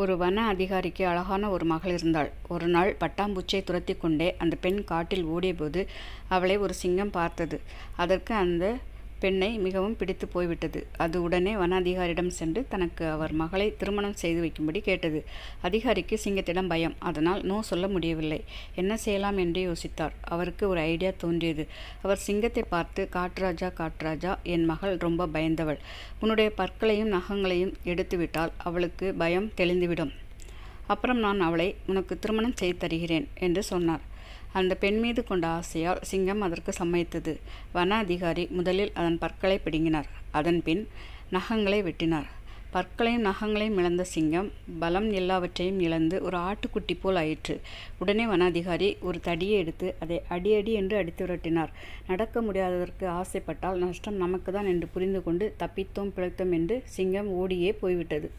ஒரு வன அதிகாரிக்கு அழகான ஒரு மகள் இருந்தாள். ஒரு நாள் பட்டாம்பூச்சியை துரத்தி கொண்டே அந்த பெண் காட்டில் ஓடியபோது அவளை ஒரு சிங்கம் பார்த்தது. அதற்கு அந்த பெண்ணை மிகவும் பிடித்து போய்விட்டது. அது உடனே வனாதிகாரியிடம் சென்று தனக்கு அவர் மகளை திருமணம் செய்து வைக்கும்படி கேட்டது. அதிகாரிக்கு சிங்கத்திடம் பயம். அதனால் நோ சொல்ல முடியவில்லை. என்ன செய்யலாம் என்று யோசித்தார். அவருக்கு ஒரு ஐடியா தோன்றியது. அவர் சிங்கத்தை பார்த்து காட்ராஜா காட்ராஜா என் மகள் ரொம்ப பயந்தவள். உன்னுடைய பற்களையும் நகங்களையும் எடுத்துவிட்டால் அவளுக்கு பயம் தெளிந்துவிடும். அப்புறம் நான் அவளை உனக்கு திருமணம் செய்து தருகிறேன் என்று சொன்னார். அந்த பெண் மீது கொண்ட ஆசையால் சிங்கம் அதற்கு சம்மதித்தது. வன அதிகாரி முதலில் அதன் பற்களை பிடுங்கினார். அதன்பின் நகங்களை வெட்டினார். பற்களையும் நகங்களையும் இழந்த சிங்கம் பலம் எல்லாவற்றையும் இழந்து ஒரு ஆட்டுக்குட்டி போல் ஆயிற்று. உடனே வன அதிகாரி ஒரு தடியை எடுத்து அதை அடி அடி என்று அடித்து விரட்டினார். நடக்க முடியாததற்கு ஆசைப்பட்டால் நஷ்டம் நமக்குதான் என்று புரிந்து கொண்டு தப்பித்தோம் பிழைத்தோம் என்று சிங்கம் ஓடியே போய்விட்டது.